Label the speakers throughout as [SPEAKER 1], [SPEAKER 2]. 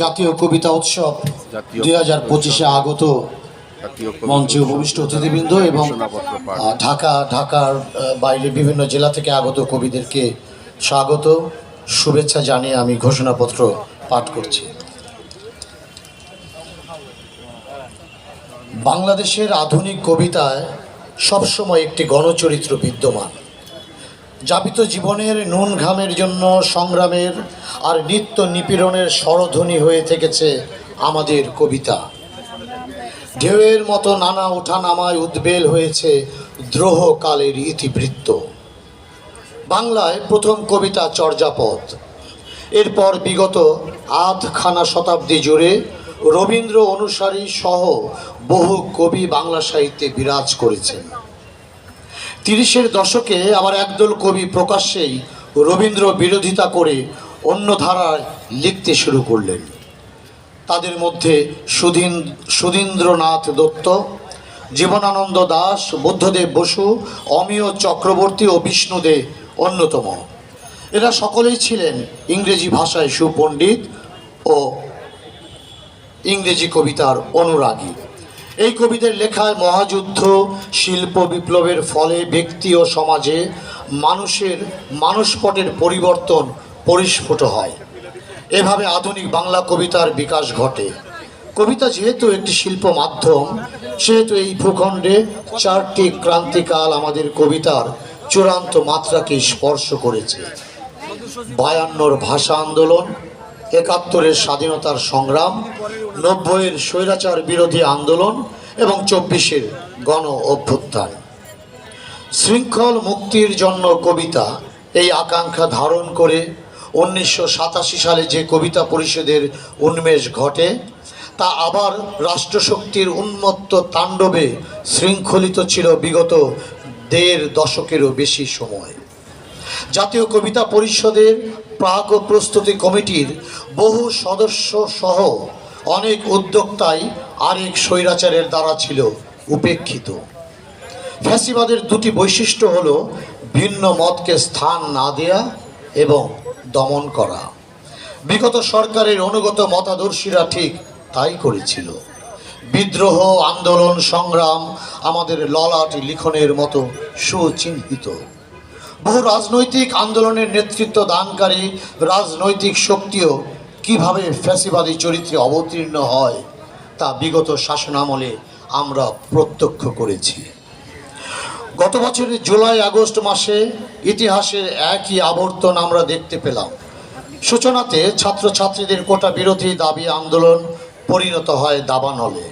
[SPEAKER 1] জাতীয় কবিতা উৎসব দুই হাজার পঁচিশে আগত মঞ্চে উপবিষ্ট অতিথিবৃন্দ এবং ঢাকা ঢাকার বাইরে বিভিন্ন জেলা থেকে আগত কবিদেরকে স্বাগত শুভেচ্ছা জানিয়ে আমি ঘোষণাপত্র পাঠ করছি। বাংলাদেশের আধুনিক কবিতায় সবসময় একটি গণচরিত্র বিদ্যমান। যাপিত জীবনের নুন ঘামের জন্য সংগ্রামের আর নিত্য নিপীড়নের স্বরধ্বনি হয়ে থেকেছে আমাদের কবিতা। ঢেউয়ের মতো নানা ওঠানামায় উদ্বেল হয়েছে দ্রোহ কালের ইতিবৃত্ত। বাংলায় প্রথম কবিতা চর্যাপদ। এরপর বিগত আধখানা শতাব্দী জুড়ে রবীন্দ্র অনুসারী সহ বহু কবি বাংলা সাহিত্যে বিরাজ করেছেন। তিরিশের দশকে আবার একদল কবি প্রকাশ্যেই রবীন্দ্র বিরোধিতা করে অন্য ধারায় লিখতে শুরু করলেন। তাদের মধ্যে সুধীন, সুধীন্দ্রনাথ দত্ত, জীবনানন্দ দাস, বুদ্ধদেব বসু, অমিয় চক্রবর্তী ও বিষ্ণুদে অন্যতম। এরা সকলেই ছিলেন ইংরেজি ভাষায় সুপণ্ডিত ও ইংরেজি কবিতার অনুরাগী। এই কবিদের লেখায় মহাযুদ্ধ, শিল্প বিপ্লবের ফলে ব্যক্তি ও সমাজে মানুষের মানসপটের পরিবর্তন পরিস্ফুট হয়। এভাবে আধুনিক বাংলা কবিতার বিকাশ ঘটে। কবিতা যেহেতু একটি শিল্প মাধ্যম, সেহেতু এই ভূখণ্ডে চারটি ক্রান্তিকাল আমাদের কবিতার চূড়ান্ত মাত্রাকে স্পর্শ করেছে। বায়ান্নর ভাষা আন্দোলন একাত্তরের স্বাধীনতার সংগ্রাম, নব্বইয়ের স্বৈরাচার বিরোধী আন্দোলন এবং চব্বিশের গণ অভ্যুত্থান। শৃঙ্খল মুক্তির জন্য কবিতা এই আকাঙ্ক্ষা ধারণ করে উনিশশো সাতাশি সালে যে কবিতা পরিষদের উন্মেষ ঘটে, তা আবার রাষ্ট্রশক্তির উন্মত্ত তাণ্ডবে শৃঙ্খলিত ছিল বিগত দেড় দশকেরও বেশি সময়। জাতীয় কবিতা পরিষদের প্রাক প্রস্তুতি কমিটির বহু সদস্য সহ অনেক উদ্যোক্তাই আরেক স্বৈরাচারের দ্বারা ছিল উপেক্ষিত। ফ্যাসিবাদের দুটি বৈশিষ্ট্য হল ভিন্ন মতকে স্থান না দেয়া এবং দমন করা। বিগত সরকারের অনুগত মতাদর্শীরা ঠিক তাই করেছিল। বিদ্রোহ, আন্দোলন, সংগ্রাম আমাদের ললাট লিখনের মতো সুচিহ্নিত। বহু রাজনৈতিক আন্দোলনের নেতৃত্ব দানকারী রাজনৈতিক শক্তিও কীভাবে ফ্যাসিবাদী চরিত্রে অবতীর্ণ হয় তা বিগত শাসনামলে আমরা প্রত্যক্ষ করেছি। গত বছরের জুলাই, আগস্ট মাসে ইতিহাসের একই আবর্তন আমরা দেখতে পেলাম। সূচনাতে ছাত্রছাত্রীদের কোটা বিরোধী দাবি আন্দোলন পরিণত হয় দাবানলে।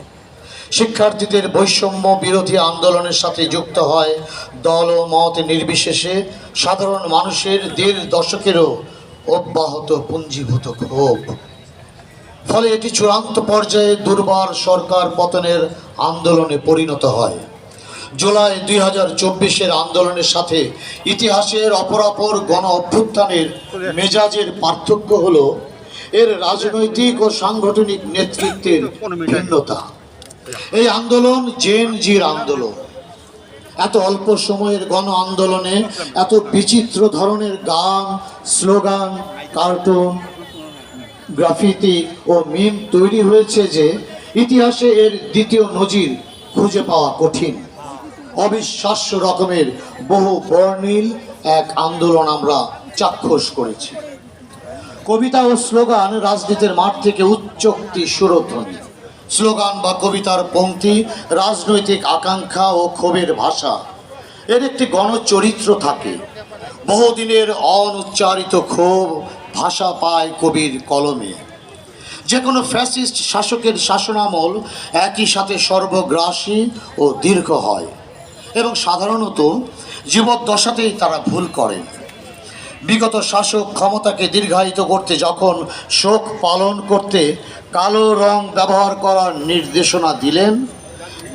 [SPEAKER 1] শিক্ষার্থীদের বৈষম্য বিরোধী আন্দোলনের সাথে যুক্ত হয়। দল ও মত নির্বিশেষে সাধারণ মানুষের দেড় দশকেরও অব্যাহত পুঞ্জীভূত ক্ষোভ। ফলে এটি চূড়ান্ত পর্যায়ে দুর্বার সরকার পতনের আন্দোলনে পরিণত হয়। জুলাই দুই হাজার চব্বিশের আন্দোলনের সাথে ইতিহাসের অপরাপর গণ অভ্যুত্থানের মেজাজের পার্থক্য হল, এর রাজনৈতিক ও সাংগঠনিক নেতৃত্বের ভিন্নতা। এই আন্দোলন জেন জির আন্দোলন। এত অল্প সময়ের গণ আন্দোলনে এত বিচিত্র ধরনের গান, স্লোগান, কার্টুন, গ্রাফিতি ও মিম তৈরি হয়েছে যে ইতিহাসে এর দ্বিতীয় নজির খুঁজে পাওয়া কঠিন। অবিশ্বাস্য রকমের বহু বর্ণিল এক আন্দোলন আমরা চাক্ষুষ করেছি। কবিতা ও স্লোগান রাজনীতির মাঠ থেকে উচ্চক্তি সুরধ্বনি। স্লোগান বা কবিতার পংক্তি রাজনৈতিক আকাঙ্ক্ষা ও ক্ষোভের ভাষা। এর একটি গণচরিত্র থাকে। বহুদিনের অনুচ্চারিত ক্ষোভ ভাষা পায় কবির কলমে। যে কোনো ফ্যাসিস্ট শাসকের শাসনামল একই সাথে সর্বগ্রাসী ও দীর্ঘ হয়। এবং সাধারণত জীবদ্দশাতেই তারা ভুল করেন। বিগত শাসক ক্ষমতাকে দীর্ঘায়িত করতে যখন শোক পালন করতে কালো রং ব্যবহার করার নির্দেশনা দিলেন,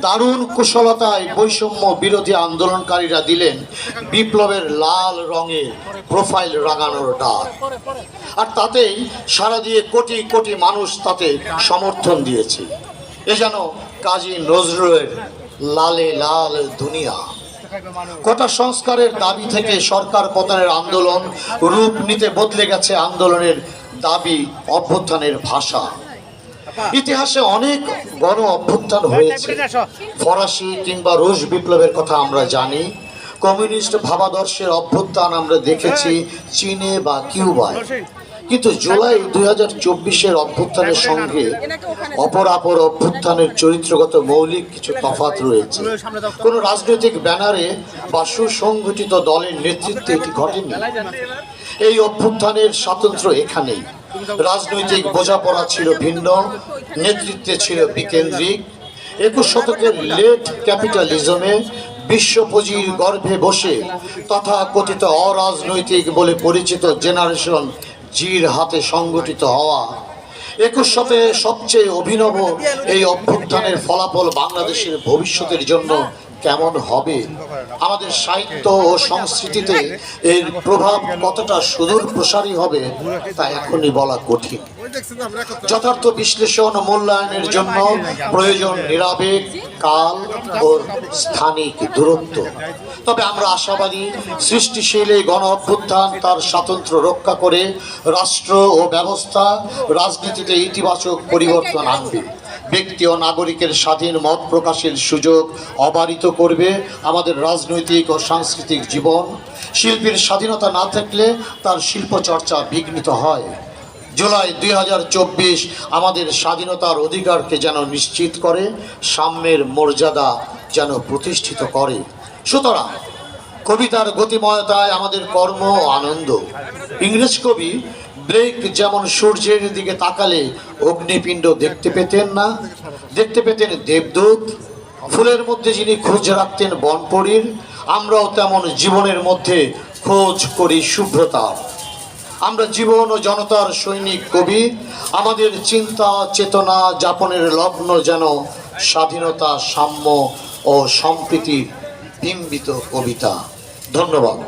[SPEAKER 1] দারুণ কুশলতায় বৈষম্য বিরোধী আন্দোলনকারীরা দিলেন বিপ্লবের লাল রঙের প্রোফাইল রাঙানোর ডাক। আর তাতেই সারা দিয়ে কোটি কোটি মানুষ তাতে সমর্থন দিয়েছে। এ যেন কাজী নজরুলের লালে লাল দুনিয়া। কোটা সংস্কারের দাবি থেকে সরকার পতনের আন্দোলন রূপ নিতে বদলে গেছে আন্দোলনের দাবি অভ্যুত্থানের ভাষা। ইতিহাসে অনেক গণ অভ্যুত্থান হয়েছে। ফরাসি কিংবা রুশ বিপ্লবের কথা আমরা জানি। কমিউনিস্ট ভাবাদর্শের অভ্যুত্থান আমরা দেখেছি চীনে বা কিউবায়। কিন্তু জুলাই দুই হাজার চব্বিশের অভ্যুত্থানের সঙ্গে অপরাপর অভ্যুত্থানের চরিত্রগত মৌলিক কিছু তফাৎ রয়েছে। কোনো রাজনৈতিক ব্যানারে বা সুসংগঠিত দলের নেতৃত্বে এটি ঘটেনি। এই অভ্যুত্থানের স্বাতন্ত্র্য এখানেই। রাজনৈতিক বোঝাপড়া ছিল ভিন্ন, নেতৃত্বে ছিল বিকেন্দ্রিক। একুশ শতকের লেট ক্যাপিটালিজমে বিশ্ব পুঁজির গর্ভে বসে তথা কথিত অরাজনৈতিক বলে পরিচিত জেনারেশন জির হাতে সংগঠিত হওয়া একুশ শতে সবচেয়ে অভিনব এই অভ্যুত্থানের ফলাফল বাংলাদেশের ভবিষ্যতের জন্য কেমন হবে? আমাদের সাহিত্য ও সংস্কৃতিতে এর প্রভাব কতটা সুদূর প্রসারী হবে তা এখনই বলা কঠিন। যথার্থ বিশ্লেষণ মূল্যায়নের জন্য প্রয়োজন নিরাবেগ কাল ও স্থানিক দূরত্ব। তবে আমরা আশাবাদী, সৃষ্টিশীল এই গণ অভ্যুত্থান তার স্বাতন্ত্র্য রক্ষা করে রাষ্ট্র ও ব্যবস্থা রাজনীতিতে ইতিবাচক পরিবর্তন আনবে। ব্যক্তি ও নাগরিকের স্বাধীন মত প্রকাশের সুযোগ অবারিত করবে আমাদের রাজনৈতিক ও সাংস্কৃতিক জীবন। শিল্পীর স্বাধীনতা না থাকলে তার শিল্পচর্চা বিঘ্নিত হয়। জুলাই দুই হাজার চব্বিশ আমাদের স্বাধীনতার অধিকারকে যেন নিশ্চিত করে, সাম্যের মর্যাদা যেন প্রতিষ্ঠিত করে। সুতরাং কবিতার গতিময়তায় আমাদের কর্ম আনন্দ। ইংরেজ কবি ব্রেক যেমন সূর্যের দিকে তাকালে অগ্নিপিণ্ড দেখতে পেতেন না, দেখতে পেতেন দেবদূত, ফুলের মধ্যে যিনি খোঁজ রাখতেন বনপরীর, আমরাও তেমন জীবনের মধ্যে খোঁজ করি শুভ্রতার। আমরা জীবন ও জনতার সৈনিক কবি। আমাদের চিন্তা, চেতনা, যাপনের লগ্ন যেন স্বাধীনতা, সাম্য ও সম্প্রীতির বিম্বিত কবিতা। ধন্যবাদ।